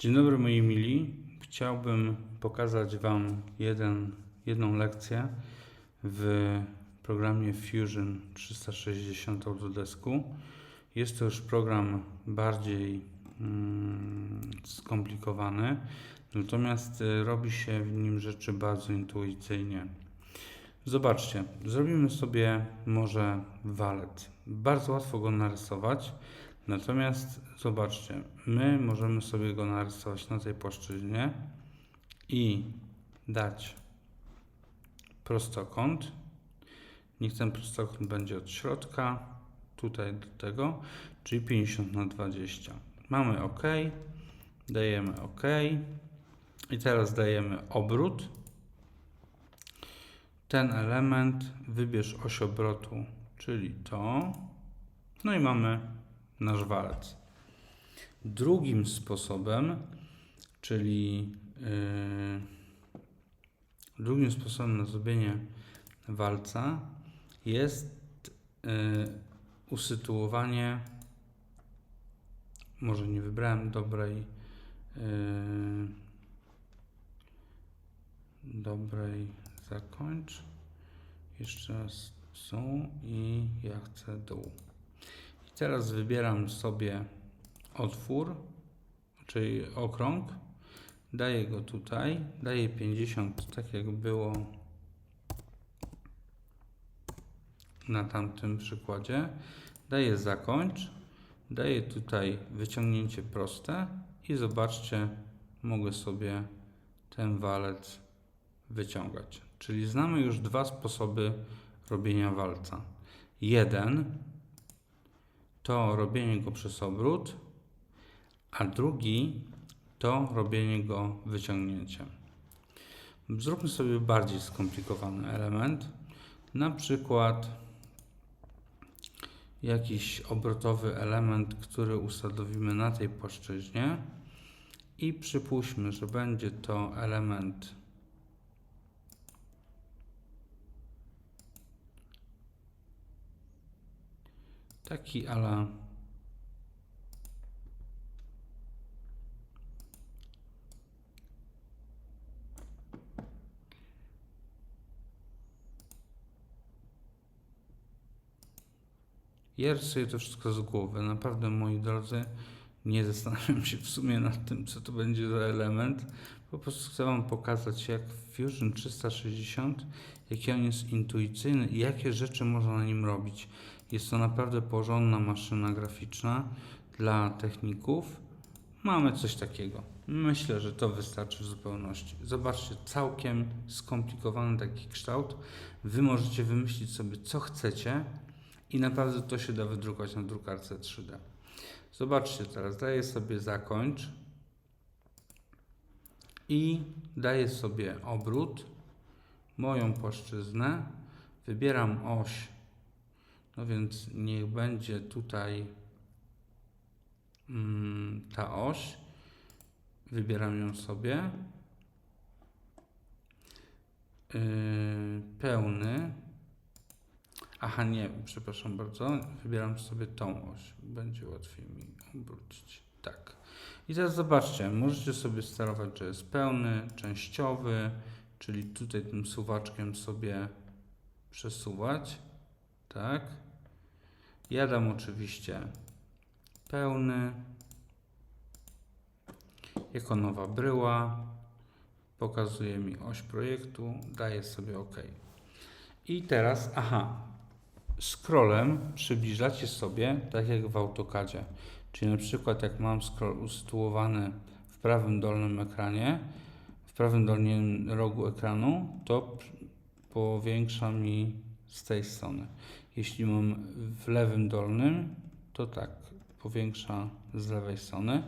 Dzień dobry moi mili. Chciałbym pokazać Wam jeden, jedną lekcję w programie Fusion 360 Autodesku. Jest to już program bardziej mm, skomplikowany, natomiast y, robi się w nim rzeczy bardzo intuicyjnie. Zobaczcie, zrobimy sobie może walet. Bardzo łatwo go narysować. Natomiast zobaczcie, my możemy sobie go narysować na tej płaszczyźnie i dać prostokąt. Niech ten prostokąt będzie od środka, tutaj do tego, czyli 50 na 20. Mamy OK, dajemy OK i teraz dajemy obrót. Ten element wybierz oś obrotu, czyli to. No i mamy nasz walec. Drugim sposobem, czyli yy, drugim sposobem na zrobienie walca jest yy, usytuowanie. Może nie wybrałem dobrej yy, dobrej zakończ. Jeszcze raz są i ja chcę dół. Teraz wybieram sobie otwór, czyli okrąg. Daję go tutaj. Daję 50, tak jak było na tamtym przykładzie. Daję zakończ. Daję tutaj wyciągnięcie proste i zobaczcie, mogę sobie ten walec wyciągać. Czyli znamy już dwa sposoby robienia walca. Jeden to robienie go przez obrót, a drugi to robienie go wyciągnięciem. Zróbmy sobie bardziej skomplikowany element, na przykład jakiś obrotowy element, który usadowimy na tej płaszczyźnie i przypuśćmy, że będzie to element taki ala Ja rysuję to wszystko z głowy. Naprawdę, moi drodzy, nie zastanawiam się w sumie nad tym, co to będzie za element. Po prostu chcę Wam pokazać, jak Fusion 360, jaki on jest intuicyjny i jakie rzeczy można na nim robić. Jest to naprawdę porządna maszyna graficzna dla techników. Mamy coś takiego. Myślę, że to wystarczy w zupełności. Zobaczcie, całkiem skomplikowany taki kształt. Wy możecie wymyślić sobie, co chcecie i naprawdę to się da wydrukować na drukarce 3D. Zobaczcie teraz, daję sobie zakończ i daję sobie obrót, moją płaszczyznę, wybieram oś, no więc niech będzie tutaj mm, ta oś, wybieram ją sobie, yy, pełny, Aha, nie, przepraszam bardzo. Wybieram sobie tą oś. Będzie łatwiej mi obrócić. Tak. I teraz zobaczcie, możecie sobie sterować, że jest pełny, częściowy, czyli tutaj tym suwaczkiem sobie przesuwać. Tak. Dam oczywiście pełny. Jako nowa bryła. Pokazuje mi oś projektu. Daję sobie OK. I teraz, aha, scrollem przybliżacie sobie, tak jak w AutoCADzie. Czyli na przykład jak mam scroll usytuowany w prawym dolnym ekranie, w prawym dolnym rogu ekranu, to powiększa mi z tej strony. Jeśli mam w lewym dolnym, to tak, powiększa z lewej strony.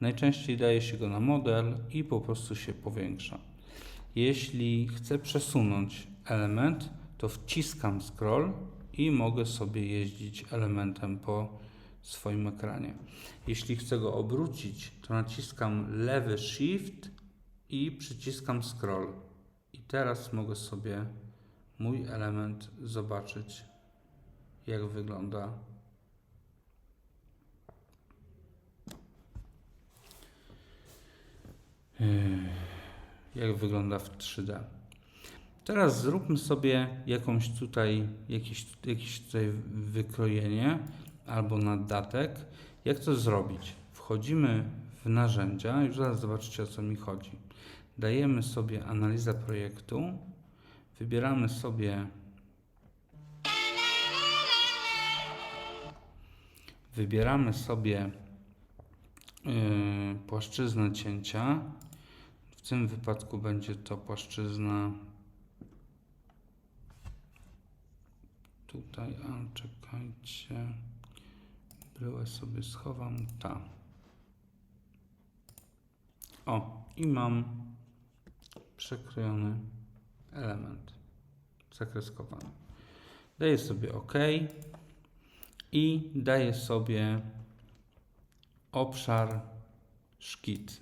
Najczęściej daje się go na model i po prostu się powiększa. Jeśli chcę przesunąć element, to wciskam scroll i mogę sobie jeździć elementem po swoim ekranie. Jeśli chcę go obrócić, to naciskam lewy Shift i przyciskam scroll. I teraz mogę sobie mój element zobaczyć, jak wygląda. Jak wygląda w 3D. Teraz zróbmy sobie jakąś tutaj, jakieś, jakieś tutaj wykrojenie albo naddatek. Jak to zrobić? Wchodzimy w narzędzia, już zaraz zobaczycie o co mi chodzi. Dajemy sobie analiza projektu, wybieramy sobie wybieramy sobie yy, płaszczyznę cięcia. W tym wypadku będzie to płaszczyzna tutaj, a czekajcie, bryłę sobie schowam, ta. O, i mam przekrojony element zakreskowany. Daję sobie OK i daję sobie obszar szkic.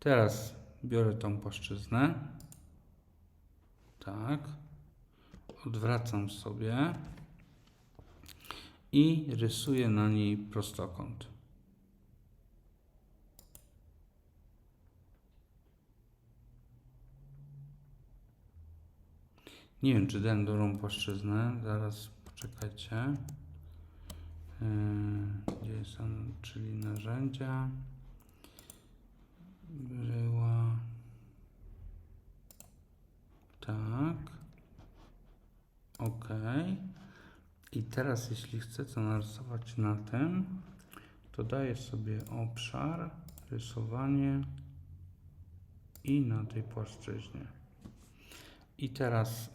Teraz biorę tą płaszczyznę. Tak. Odwracam sobie i rysuję na niej prostokąt. Nie wiem, czy dałem dobrą płaszczyznę. Zaraz poczekajcie. Yy, Gdzie on? Czyli narzędzia. Bryła. Tak. OK. I teraz, jeśli chcę to narysować na tym, to daję sobie obszar, rysowanie i na tej płaszczyźnie. I teraz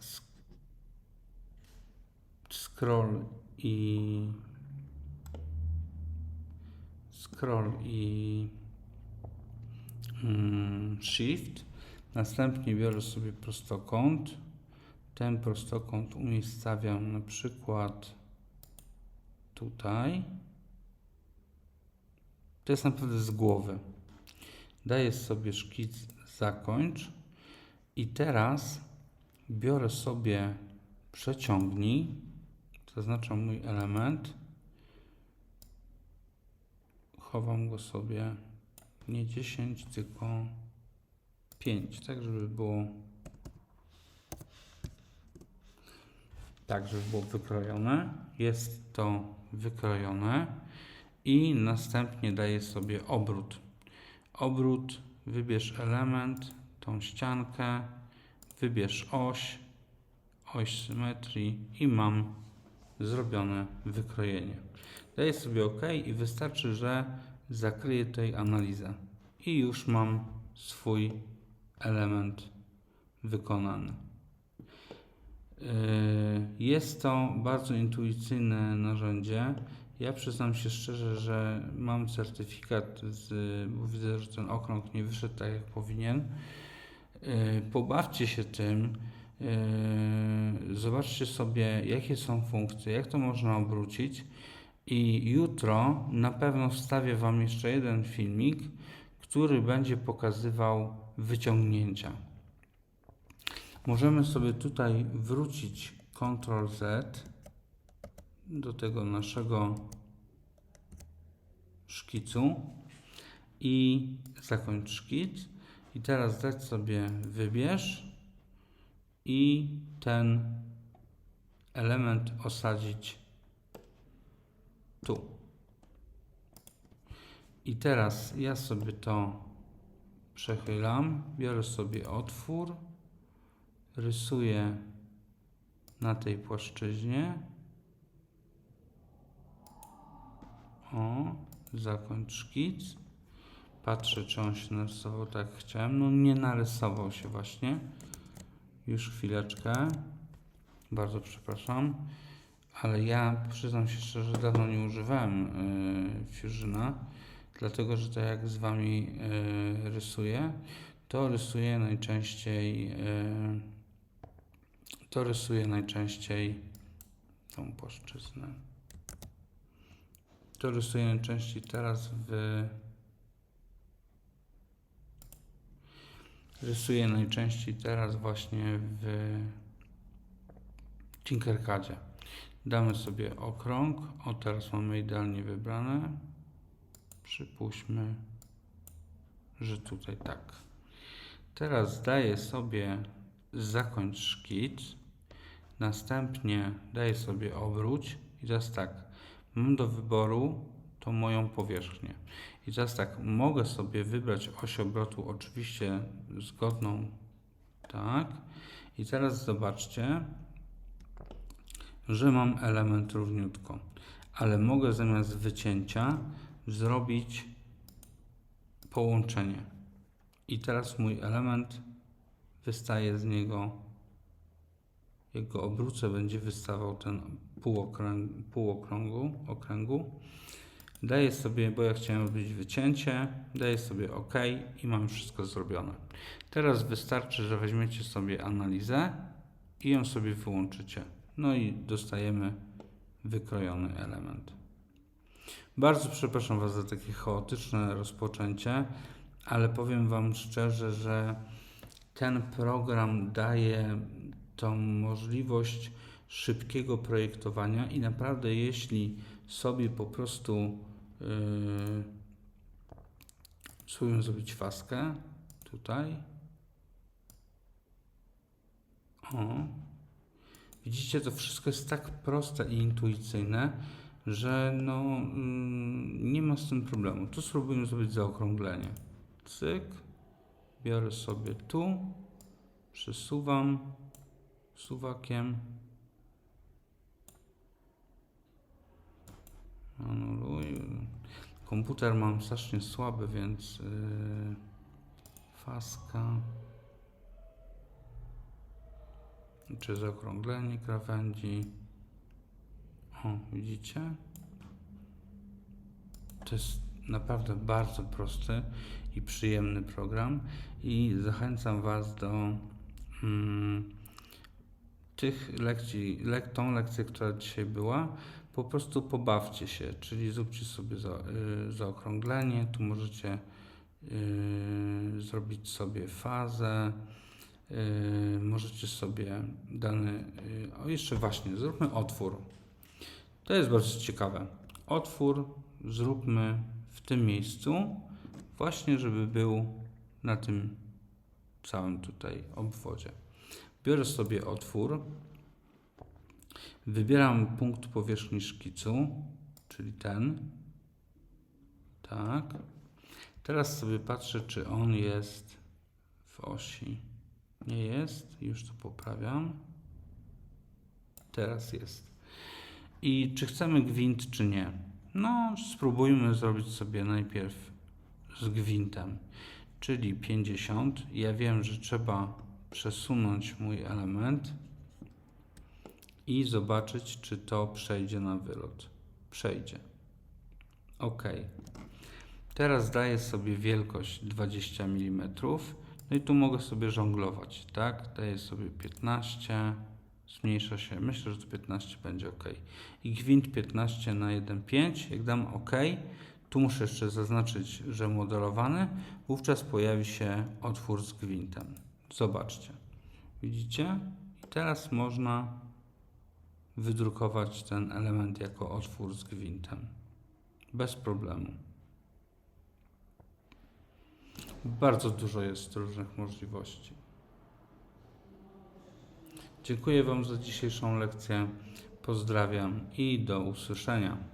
scroll i scroll i mm, shift. Następnie biorę sobie prostokąt. Ten prostokąt umiejscawiam na przykład tutaj. To jest naprawdę z głowy. Daję sobie szkic zakończ i teraz biorę sobie przeciągnij, zaznaczam mój element, chowam go sobie nie 10, tylko 5, tak żeby było tak, żeby było wykrojone. Jest to wykrojone i następnie daję sobie obrót. Obrót, wybierz element, tą ściankę, wybierz oś, oś symetrii i mam zrobione wykrojenie. Daję sobie OK i wystarczy, że zakryję tutaj analizę. I już mam swój element wykonany. Yy, Jest to bardzo intuicyjne narzędzie. Ja przyznam się szczerze, że mam certyfikat, z, bo widzę, że ten okrąg nie wyszedł tak jak powinien. Yy, Pobawcie się tym. Yy, Zobaczcie sobie, jakie są funkcje, jak to można obrócić. I jutro na pewno wstawię Wam jeszcze jeden filmik, który będzie pokazywał wyciągnięcia. Możemy sobie tutaj wrócić Ctrl Z do tego naszego szkicu i zakończ szkic. I teraz dać sobie wybierz i ten element osadzić tu. I teraz ja sobie to przechylam, biorę sobie otwór, rysuję na tej płaszczyźnie. O, zakończ szkic. Patrzę, czy on się narysował tak jak chciałem. No nie narysował się właśnie. Już chwileczkę. Bardzo przepraszam. Ale ja przyznam się szczerze, że dawno nie używałem yy, Fusiona, dlatego że tak jak z Wami yy, rysuję, to rysuję najczęściej yy, to rysuję najczęściej tą płaszczyznę. To rysuję najczęściej teraz w rysuję najczęściej teraz właśnie w Tinkercadzie. Damy sobie okrąg. O, teraz mamy idealnie wybrane. Przypuśćmy że tutaj tak. Teraz daję sobie zakończ szkic, następnie daję sobie obróć i teraz tak, mam do wyboru tą moją powierzchnię. I teraz tak, mogę sobie wybrać oś obrotu oczywiście zgodną, tak. I teraz zobaczcie, że mam element równiutko, ale mogę zamiast wycięcia zrobić połączenie. I teraz mój element wystaje z niego, jego obrócę będzie wystawał ten półokręg, półokrągu, okręgu. Daję sobie, bo ja chciałem robić wycięcie, daję sobie OK i mam wszystko zrobione. Teraz wystarczy, że weźmiecie sobie analizę i ją sobie wyłączycie. No i dostajemy wykrojony element. Bardzo przepraszam Was za takie chaotyczne rozpoczęcie, ale powiem Wam szczerze, że ten program daje tą możliwość szybkiego projektowania i naprawdę jeśli sobie po prostu yy, spróbuję zrobić faskę. Tutaj. O. Widzicie to wszystko jest tak proste i intuicyjne że no mm, nie ma z tym problemu. Tu spróbujemy zrobić zaokrąglenie. Cyk. Biorę sobie tu. Przesuwam suwakiem. Anuluj komputer mam strasznie słaby więc yy, faska. Czy zaokrąglenie krawędzi? O widzicie? To jest naprawdę bardzo prosty i przyjemny program i zachęcam Was do mm, tych lekcji, lek, tą lekcję, która dzisiaj była, po prostu pobawcie się, czyli zróbcie sobie za, y, zaokrąglenie, tu możecie y, zrobić sobie fazę, y, możecie sobie dany, y, o jeszcze właśnie, zróbmy otwór. To jest bardzo ciekawe. Otwór zróbmy w tym miejscu, właśnie żeby był na tym całym tutaj obwodzie. Biorę sobie otwór, wybieram punkt powierzchni szkicu, czyli ten. Tak. Teraz sobie patrzę, czy on jest w osi. Nie jest, już to poprawiam. Teraz jest. I czy chcemy gwint, czy nie? No, spróbujmy zrobić sobie najpierw z gwintem, czyli 50. Ja wiem, że trzeba przesunąć mój element i zobaczyć, czy to przejdzie na wylot. Przejdzie. OK. Teraz daję sobie wielkość 20 mm. No i tu mogę sobie żonglować, tak? Daję sobie 15, zmniejsza się. Myślę, że to 15 będzie OK. I gwint 15 na 1,5. Jak dam OK, tu muszę jeszcze zaznaczyć, że modelowany. Wówczas pojawi się otwór z gwintem. Zobaczcie. Widzicie? I teraz można wydrukować ten element jako otwór z gwintem. Bez problemu. Bardzo dużo jest różnych możliwości. Dziękuję Wam za dzisiejszą lekcję. Pozdrawiam i do usłyszenia.